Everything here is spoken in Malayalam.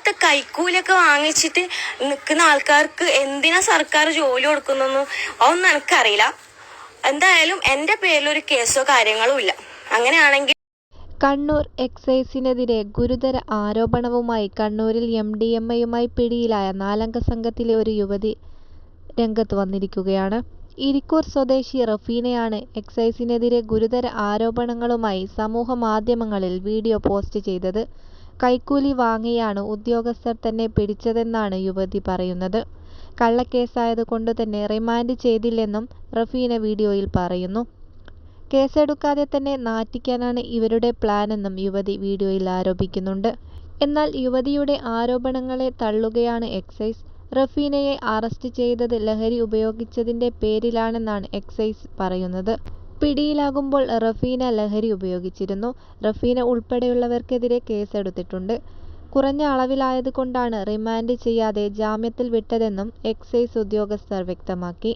ഇങ്ങനത്തെ കൈക്കൂലിയൊക്കെ വാങ്ങിച്ചിട്ട് നിൽക്കുന്ന ആൾക്കാർക്ക് എന്തിനാ സർക്കാർ ജോലി കൊടുക്കുന്നൊന്നും അതൊന്നും എനിക്കറിയില്ല. എന്തായാലും എന്റെ പേരിൽ ഒരു കേസോ കാര്യങ്ങളോ ഇല്ല. അങ്ങനെയാണെങ്കിൽ കണ്ണൂർ എക്സൈസിനെതിരെ ഗുരുതര ആരോപണവുമായി കണ്ണൂരിൽ എം ഡി എം എയുമായി പിടിയിലായ നാലംഗ സംഘത്തിലെ ഒരു യുവതി രംഗത്ത് വന്നിരിക്കുകയാണ്. ഇരിക്കൂർ സ്വദേശി റഫീനയാണ് എക്സൈസിനെതിരെ ഗുരുതര ആരോപണങ്ങളുമായി സമൂഹ മാധ്യമങ്ങളിൽ വീഡിയോ പോസ്റ്റ് ചെയ്തത്. കൈക്കൂലി വാങ്ങിയാണ് ഉദ്യോഗസ്ഥർ തന്നെ പിടിച്ചതെന്നാണ് യുവതി പറയുന്നത്. കള്ളക്കേസായതുകൊണ്ട് തന്നെ റിമാൻഡ് ചെയ്തില്ലെന്നും റഫീന വീഡിയോയിൽ പറയുന്നു. കേസെടുക്കാതെ തന്നെ നാറ്റിക്കാനാണ് ഇവരുടെ പ്ലാനെന്നും യുവതി വീഡിയോയിൽ ആരോപിക്കുന്നുണ്ട്. എന്നാൽ യുവതിയുടെ ആരോപണങ്ങളെ തള്ളുകയാണ് എക്സൈസ്. റഫീനയെ അറസ്റ്റ് ചെയ്തത് ലഹരി ഉപയോഗിച്ചതിന്റെ പേരിലാണെന്നാണ് എക്സൈസ് പറയുന്നത്. പിടിയിലാകുമ്പോൾ റഫീന ലഹരി ഉപയോഗിച്ചിരുന്നു. റഫീന ഉൾപ്പെടെയുള്ളവർക്കെതിരെ കേസെടുത്തിട്ടുണ്ട്. കുറഞ്ഞ അളവിലായതുകൊണ്ടാണ് റിമാൻഡ് ചെയ്യാതെ ജാമ്യത്തിൽ വിട്ടതെന്നും എക്സൈസ് ഉദ്യോഗസ്ഥർ വ്യക്തമാക്കി.